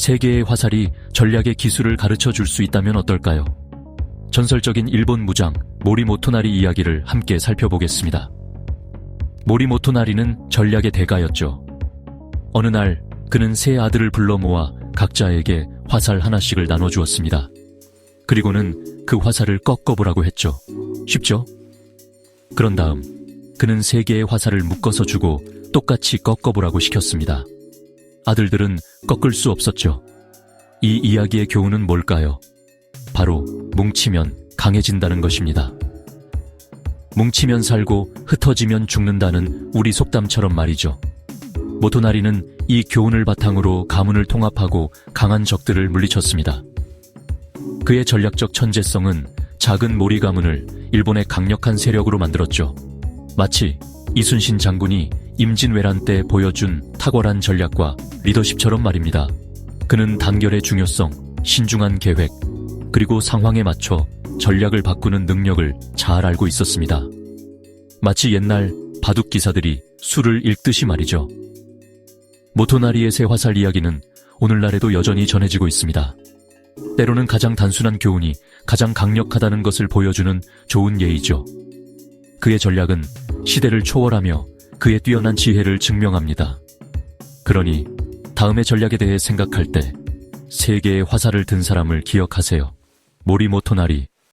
세계의 화살이 전략의 기술을 가르쳐 줄 수 있다면 어떨까요? 전설적인 일본 무장 모리 모토나리 이야기를 함께 살펴보겠습니다. 모리 모토나리는 전략의 대가였죠. 어느 날 그는 세 아들을 불러 모아 각자에게 화살 하나씩을 나눠 주었습니다. 그리고는 그 화살을 꺾어보라고 했죠. 쉽죠? 그런 다음 그는 세 개의 화살을 묶어서 주고 똑같이 꺾어보라고 시켰습니다. 아들들은 꺾을 수 없었죠. 이 이야기의 교훈은 뭘까요? 바로 뭉치면 강해진다는 것입니다. 뭉치면 살고 흩어지면 죽는다는 우리 속담처럼 말이죠. 모토나리는 이 교훈을 바탕으로 가문을 통합하고 강한 적들을 물리쳤습니다. 그의 전략적 천재성은 작은 모리 가문을 일본의 강력한 세력으로 만들었죠. 마치 이순신 장군이 임진왜란 때 보여준 탁월한 전략과 리더십처럼 말입니다. 그는 단결의 중요성, 신중한 계획, 그리고 상황에 맞춰 전략을 바꾸는 능력을 잘 알고 있었습니다. 마치 옛날 바둑 기사들이 수를 읽듯이 말이죠. 모토나리의 새 화살 이야기는 오늘날에도 여전히 전해지고 있습니다. 때로는 가장 단순한 교훈이 가장 강력하다는 것을 보여주는 좋은 예이죠. 그의 전략은 시대를 초월하며 그의 뛰어난 지혜를 증명합니다. 그러니 다음의 전략에 대해 생각할 때 세계의 화살을 든 사람을 기억하세요. 모리모토나리